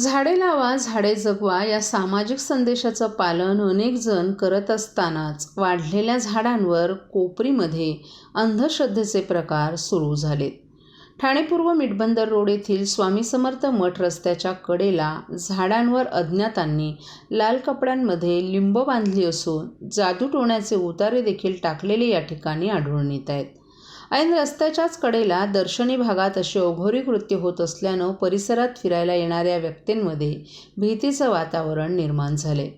झाडे लावा झाडे जगवा या सामाजिक संदेशाचं पालन अनेक जण करत असतानाच वाढलेल्या झाडांवर कोपरीमध्ये अंधश्रद्धेचे प्रकार सुरू झालेत. ठाणे पूर्व मिठबंदर रोड येथील स्वामी समर्थ मठ रस्त्याच्या कडेला झाडांवर अज्ञातांनी लाल कपड्यांमध्ये लिंब बांधली असून जादूटोण्याचे उतारे देखील टाकलेले या ठिकाणी आढळून येत आहेत. ऐन रस्त्याच्याच कडेला दर्शनी भागात अशी अघोरी कृत्य होत असल्यानं परिसरात फिरायला येणाऱ्या व्यक्तींमध्ये भीतीचं वातावरण निर्माण झाले.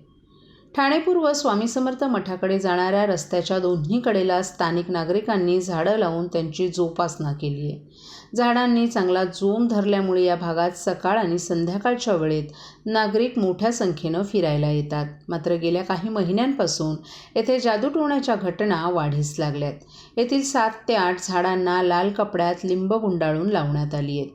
ठाणे पूर्व स्वामी समर्थ मठाकडे जाणाऱ्या रस्त्याच्या दोन्ही कडेला स्थानिक नागरिकांनी झाडं लावून त्यांची जोपासना केली आहे झाडांनी चांगला जोम धरल्यामुळे या भागात सकाळ आणि संध्याकाळच्या वेळेत नागरिक मोठ्या संख्येनं फिरायला येतात. मात्र गेल्या काही महिन्यांपासून येथे जादूटोण्याच्या घटना वाढीस लागल्यात. येथील सात ते आठ झाडांना लाल कपड्यात लिंब गुंडाळून लावण्यात आली आहेत.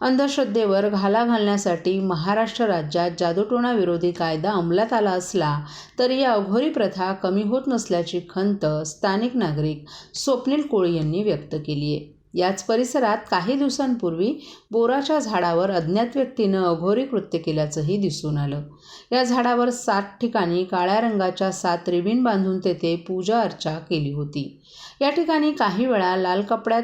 अंधश्रद्धेवर घाला घालण्यासाठी महाराष्ट्र राज्यात जादूटोणा विरोधी कायदा अंमलात आला असला तरी या अघोरी प्रथा कमी होत नसल्याची खंत स्थानिक नागरिक स्वप्नील कोळी यांनी व्यक्त केली आहे याच परिसरात काही दिवसांपूर्वी बोराच्या झाडावर अज्ञात व्यक्तीनं अघोरी कृत्य केल्याचंही दिसून आलं. या झाडावर सात ठिकाणी काळ्या रंगाच्या सात रिबीन बांधून तेथे पूजा अर्चा केली होती. या ठिकाणी काही वेळा लाल कपड्यात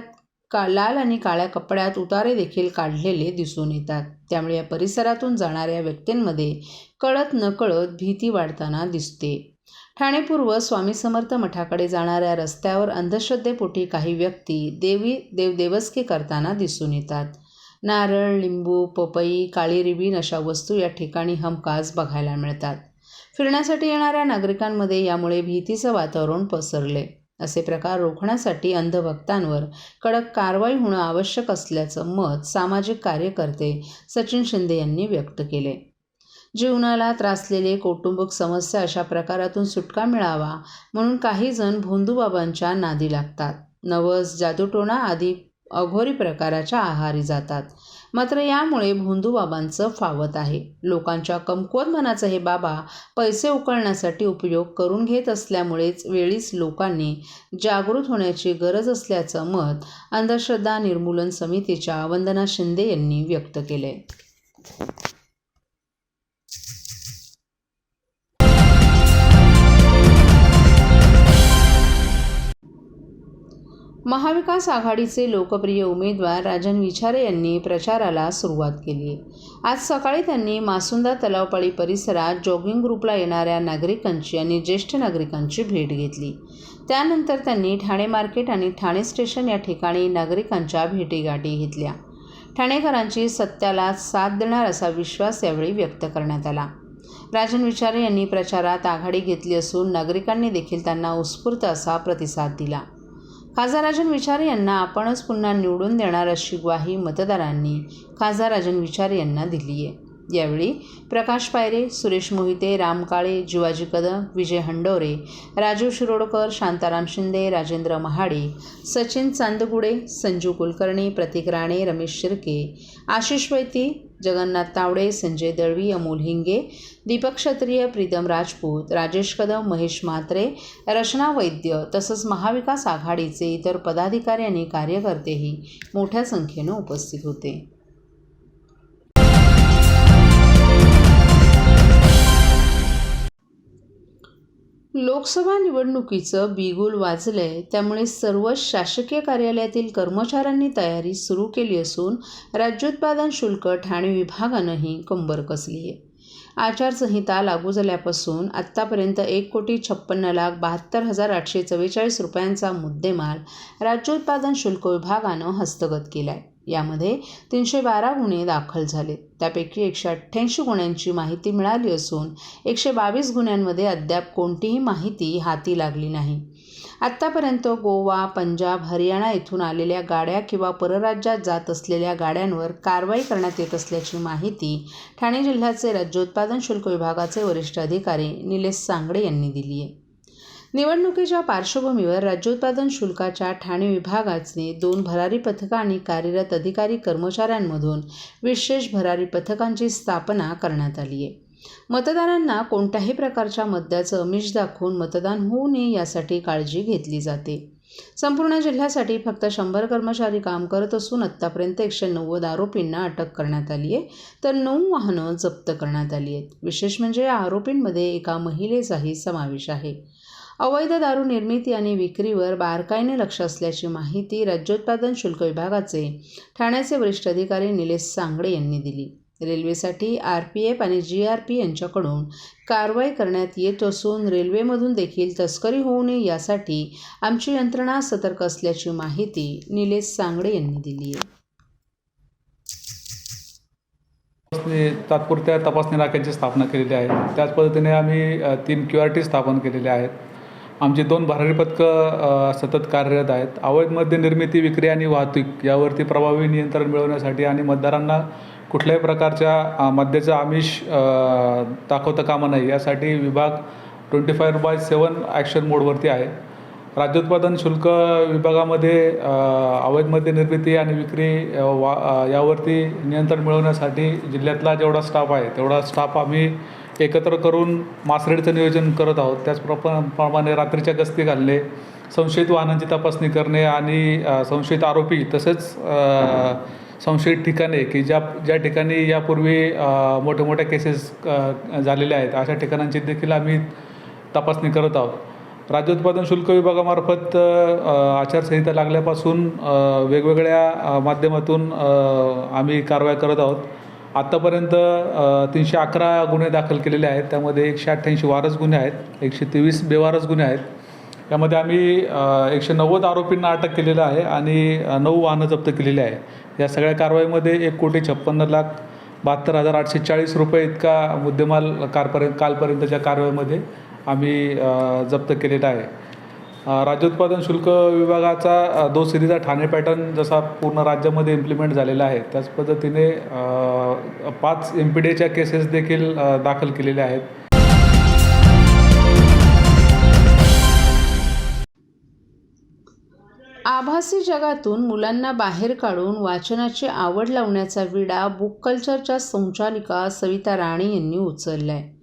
का लाल आणि काळ्या कपड्यात उतारे देखील काढलेले दिसून येतात. त्यामुळे या परिसरातून जाणाऱ्या व्यक्तींमध्ये कळत नकळत भीती वाढताना दिसते. ठाणे पूर्व स्वामी समर्थ मठाकडे जाणाऱ्या रस्त्यावर अंधश्रद्धेपोटी काही व्यक्ती देवी देवदेवस्के करताना दिसून येतात. नारळ लिंबू पपई काळी रिबीन अशा वस्तू या ठिकाणी हमखास बघायला मिळतात. फिरण्यासाठी येणाऱ्या नागरिकांमध्ये यामुळे भीतीचं वातावरण पसरले. असे प्रकार रोखण्यासाठी अंधभक्तांवर कडक कारवाई होणं आवश्यक असल्याचं मत सामाजिक कार्यकर्ते सचिन शिंदे यांनी व्यक्त केले. जीवनाला त्रासलेले कौटुंबिक समस्या अशा प्रकारातून सुटका मिळावा म्हणून काही जण भोंदूबाबांच्या नादी लागतात. नवस जादूटोणा आदी अघोरी प्रकाराच्या आहारी जातात. मात्र यामुळे भोंदूबाबांचं फावत आहे. लोकांच्या कमकुवत मनाचं हे बाबा पैसे उकळण्यासाठी उपयोग करून घेत असल्यामुळेच वेळीच लोकांनी जागृत होण्याची गरज असल्याचं मत अंधश्रद्धा निर्मूलन समितीच्या वंदना शिंदे यांनी व्यक्त केले महाविकास आघाडीचे लोकप्रिय उमेदवार राजन विचारे यांनी प्रचाराला सुरुवात केली. आज सकाळी त्यांनी मासुंदा तलावपाळी परिसरात जॉगिंग ग्रुपला येणाऱ्या नागरिकांची आणि ज्येष्ठ नागरिकांची भेट घेतली. त्यानंतर त्यांनी ठाणे मार्केट आणि ठाणे स्टेशन या ठिकाणी नागरिकांच्या भेटीगाठी घेतल्या. ठाणेकरांची सत्याला साथ देणार असा विश्वास यावेळी व्यक्त करण्यात आला. राजन विचारे यांनी प्रचारात आघाडी घेतली असून नागरिकांनी देखील त्यांना उत्स्फूर्त असा प्रतिसाद दिला. खासदार राजन विचारे यांना आपणच पुन्हा निवडून देणार अशी ग्वाही मतदारांनी खासदार राजन विचारे यांना दिली आहे यावेळी प्रकाश पायरे सुरेश मोहिते राम काळे जिवाजी कदम विजय हंडोरे राजीव शिरोडकर शांताराम शिंदे राजेंद्र महाडे सचिन चांदगुडे संजू कुलकर्णी प्रतीक राणे रमेश शिर्के आशिष वैती जगन्नाथ तावडे संजय दळवी अमोल हिंगे दीपक क्षत्रिय प्रीतम राजपूत राजेश कदम महेश म्हात्रे रचना वैद्य तसंच महाविकास आघाडीचे इतर पदाधिकारी आणि कार्यकर्तेही मोठ्या संख्येनं उपस्थित होते. लोकसभा निवडणुकीचं बिगुल वाजलंय त्यामुळे सर्व शासकीय कार्यालयातील कर्मचाऱ्यांनी तयारी सुरू केली असून राज्योत्पादन शुल्क ठाणे विभागानंही कंबर कसली आहे आचारसंहिता लागू झाल्यापासून आत्तापर्यंत एक कोटी छप्पन्न लाख बहात्तर हजार आठशे चव्वेचाळीस रुपयांचा मुद्देमाल राज्योत्पादन शुल्क विभागानं हस्तगत केला आहे यामध्ये तीनशे बारा गुन्हे दाखल झाले. त्यापैकी एकशे अठ्ठ्याऐंशी गुन्ह्यांची माहिती मिळाली असून एकशे बावीस गुन्ह्यांमध्ये अद्याप कोणतीही माहिती हाती लागली नाही. आत्तापर्यंत गोवा पंजाब हरियाणा येथून आलेल्या गाड्या किंवा परराज्यात जात असलेल्या गाड्यांवर कारवाई करण्यात येत असल्याची माहिती ठाणे जिल्ह्याचे राज्योत्पादन शुल्क विभागाचे वरिष्ठ अधिकारी निलेश सांगडे यांनी दिली आहे निवडणुकीच्या पार्श्वभूमीवर राज्योत्पादन शुल्काच्या ठाणे विभागाचे दोन भरारी पथकं आणि कार्यरत अधिकारी कर्मचाऱ्यांमधून विशेष भरारी पथकांची स्थापना करण्यात आली आहे. मतदारांना कोणत्याही प्रकारच्या मद्याचं अमिष दाखवून मतदान होऊ नये यासाठी काळजी घेतली जाते. संपूर्ण जिल्ह्यासाठी फक्त शंभर कर्मचारी काम करत असून आत्तापर्यंत एकशे नव्वद आरोपींना अटक करण्यात आली आहे. तर नऊ वाहनं जप्त करण्यात आली आहेत. विशेष म्हणजे या आरोपींमध्ये एका महिलेचाही समावेश आहे. अवैध दारू निर्मिती आणि विक्रीवर बारकाईने लक्ष असल्याची माहिती राज्योत्पादन शुल्क विभागाचे ठाण्याचे वरिष्ठ अधिकारी निलेश सांगडे यांनी दिली. रेल्वेसाठी आर पी एफ आणि जी आर पी यांच्याकडून कारवाई करण्यात येत असून रेल्वेमधून देखील तस्करी होऊ नये यासाठी आमची यंत्रणा सतर्क असल्याची माहिती निलेश सांगडे यांनी दिली आहे. तात्पुरत्या तपासणी नाक्यांची स्थापना केलेली आहे. त्याच पद्धतीने आम्ही तीन क्यू आर टी स्थापन केलेले आहेत. आमचे दोन भरारी पथकं सतत कार्यरत आहेत. अवैध मद्य निर्मिती विक्री आणि वाहतूक यावरती प्रभावी नियंत्रण मिळवण्यासाठी आणि मतदारांना कुठल्याही प्रकारच्या मद्याचं आमिष दाखवता कामा नये यासाठी विभाग twenty four by seven action मोडवरती आहे. राज्योत्पादन शुल्क विभागामध्ये अवैध मद्य निर्मिती आणि विक्री वा यावरती नियंत्रण मिळवण्यासाठी जिल्ह्यातला जेवढा स्टाफ आहे तेवढा स्टाफ आम्ही एकत्र करून मासरेडचं नियोजन करत आहोत. त्याचप्रप- प्रमाणे रात्रीच्या गस्ती घालणे संशयित वाहनांची तपासणी करणे आणि संशयित आरोपी तसेच संशयित ठिकाणे की ज्या ज्या ठिकाणी यापूर्वी मोठ्या मोठ्या केसेस झालेल्या आहेत अशा ठिकाणांची देखील आम्ही तपासणी करत आहोत. राज्योत्पादन शुल्क विभागामार्फत आचारसंहिता लागल्यापासून वेगवेगळ्या माध्यमातून आम्ही कारवाई करत आहोत. आत्तापर्यंत तीनशे अकरा गुन्हे दाखल केलेले आहेत. त्यामध्ये एकशे अठ्ठ्याऐंशी वारस गुन्हे आहेत. एकशे तेवीस बेवारस गुन्हे आहेत. यामध्ये आम्ही एकशे नव्वद आरोपींना अटक केलेलं आहे आणि नऊ वाहनं जप्त केलेली आहे. या सगळ्या कारवाईमध्ये एक कोटी छप्पन्न लाख बहात्तर हजार आठशे चाळीस रुपये इतका मुद्देमाल कारपर्यंत कालपर्यंतच्या कारवाईमध्ये आम्ही जप्त केलेला आहे. राज्य राज्योत्पादन शुल्क विभागाचा दो सिरीचा ठाणे पॅटर्न जसा पूर्ण राज्यामध्ये इम्प्लिमेंट झालेला आहे त्याच पद्धतीने पाच एम पी डीच्या केसेस देखील दाखल केलेल्या आहेत. आभासी जगातून मुलांना बाहेर काढून वाचनाची आवड लावण्याचा विडा बुक कल्चरच्या संचालिका सविता राणे यांनी उचलला आहे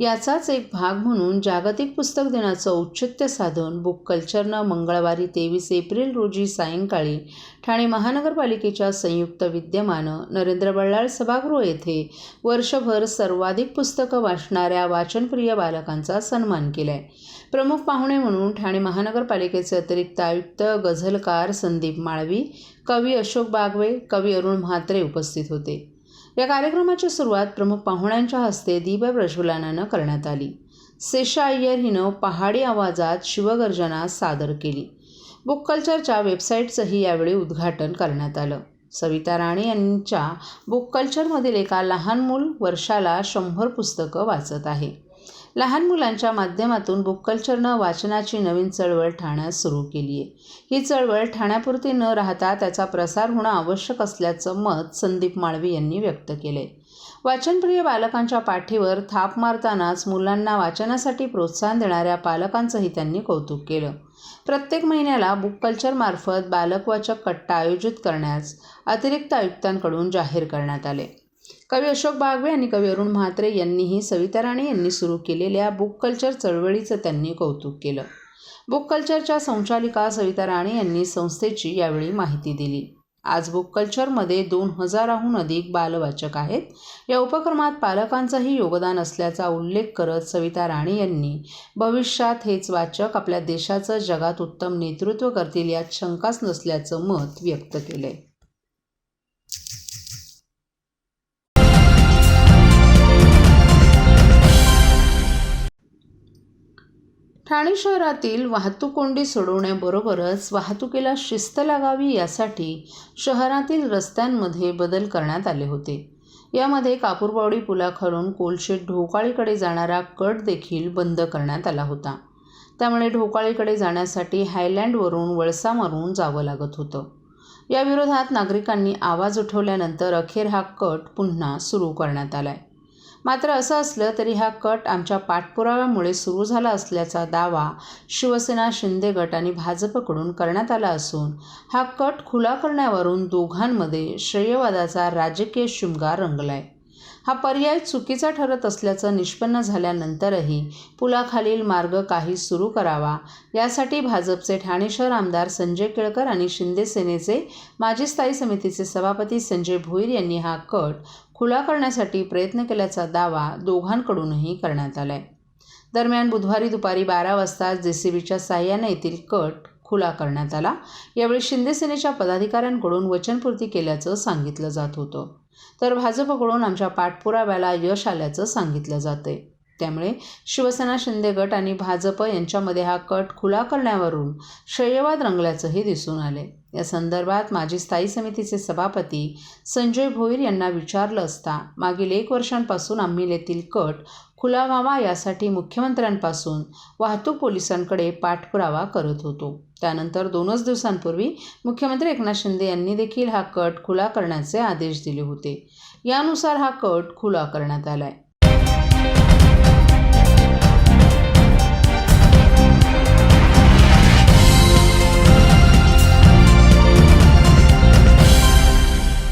याचाच एक भाग म्हणून जागतिक पुस्तक दिनाचं औचित्य साधून बुक कल्चरनं मंगळवारी तेवीस एप्रिल रोजी सायंकाळी ठाणे महानगरपालिकेच्या संयुक्त विद्यमानं नरेंद्र बल्लाळ सभागृह येथे वर्षभर सर्वाधिक पुस्तकं वाचणाऱ्या वाचनप्रिय बालकांचा सन्मान केला आहे प्रमुख पाहुणे म्हणून ठाणे महानगरपालिकेचे अतिरिक्त आयुक्त गझलकार संदीप माळवी कवी अशोक बागवे कवी अरुण म्हात्रे उपस्थित होते. या कार्यक्रमाची सुरुवात प्रमुख पाहुण्यांच्या हस्ते दीप प्रज्वलनानं करण्यात आली. सेशा अय्यर हिनं पहाडी आवाजात शिवगर्जना सादर केली. बुक कल्चरच्या वेबसाईटचंही यावेळी उद्घाटन करण्यात आलं. सविता राणे यांच्या बुक कल्चरमधील एका लहान मूल वर्षाला शंभर पुस्तकं वाचत आहे. लहान मुलांच्या माध्यमातून बुक कल्चरनं वाचनाची नवीन चळवळ ठाण्यात सुरू केली आहे. ही चळवळ ठाण्यापुरती न राहता त्याचा प्रसार होणं आवश्यक असल्याचं मत संदीप माळवी यांनी व्यक्त केले वाचनप्रिय बालकांच्या पाठीवर थाप मारतानाच मुलांना वाचनासाठी प्रोत्साहन देणाऱ्या पालकांचंही त्यांनी कौतुक केलं. प्रत्येक महिन्याला बुक कल्चरमार्फत बालकवाचक कट्टा आयोजित करण्यास अतिरिक्त आयुक्तांकडून जाहीर करण्यात आले. कवी अशोक बागवे आणि कवी अरुण म्हात्रे यांनीही सविता राणे यांनी सुरू केलेल्या बुक कल्चर चळवळीचं त्यांनी कौतुक केलं. बुक कल्चरच्या संचालिका सविता राणे यांनी संस्थेची यावेळी माहिती दिली. आज बुक कल्चरमध्ये दोन हजाराहून अधिक बालवाचक आहेत. या उपक्रमात पालकांचंही योगदान असल्याचा उल्लेख करत सविता राणे यांनी भविष्यात हेच वाचक आपल्या देशाचं जगात उत्तम नेतृत्व करतील यात शंकाच नसल्याचं मत व्यक्त केलं आहे ठाणे शहरातील वाहतूक कोंडी सोडवण्याबरोबरच वाहतुकीला शिस्त लागावी यासाठी शहरातील रस्त्यांमध्ये बदल करण्यात आले होते. यामध्ये कापूरबावडी पुलाखालून कोलशेत ढोकाळीकडे जाणारा कट देखील बंद करण्यात आला होता. त्यामुळे ढोकाळीकडे जाण्यासाठी हायलँडवरून वळसा मारून जावं लागत होतं. याविरोधात नागरिकांनी आवाज उठवल्यानंतर अखेर हा कट पुन्हा सुरू करण्यात आला आहे मात्र असं असलं तरी हा कट आमच्या पाठपुराव्यामुळे सुरू झाला असल्याचा दावा शिवसेना शिंदे गट आणि भाजपकडून करण्यात आला असून हा कट खुला करण्यावरून दोघांमध्ये श्रेयवादाचा राजकीय शिमगा रंगलाय. हा पर्याय चुकीचा ठरत असल्याचं निष्पन्न झाल्यानंतरही पुलाखालील मार्ग काही सुरू करावा. यासाठी भाजपचे ठाणे शहर आमदार संजय केळकर आणि शिंदे सेनेचे माजी स्थायी समितीचे सभापती संजय भोईर यांनी हा कट खुला करण्यासाठी प्रयत्न केल्याचा दावा दोघांकडूनही करण्यात आलाय. दरम्यान बुधवारी दुपारी बारा वाजता जे सी बीच्या साह्याने येथील कट खुला करण्यात आला. यावेळी शिंदे सेनेच्या पदाधिकाऱ्यांकडून वचनपूर्ती केल्याचं सांगितलं जात होतं. तर भाजपकडून आमच्या पाठपुराव्याला यश आल्याचं सांगितलं जातंय. त्यामुळे शिवसेना शिंदे गट आणि भाजप यांच्यामध्ये हा कट खुला करण्यावरून श्रेयवाद रंगल्याचंही दिसून आले या संदर्भात माजी स्थायी समितीचे सभापती संजय भोईर यांना विचारलं असता मागील एक वर्षांपासून आम्ही येथील कट खुला व्हावा यासाठी मुख्यमंत्र्यांपासून वाहतूक पोलिसांकडे पाठपुरावा करत होतो. त्यानंतर दोनच दिवसांपूर्वी मुख्यमंत्री एकनाथ शिंदे यांनी देखील हा कट खुला करण्याचे आदेश दिले होते. यानुसार हा कट खुला करण्यात आलाय.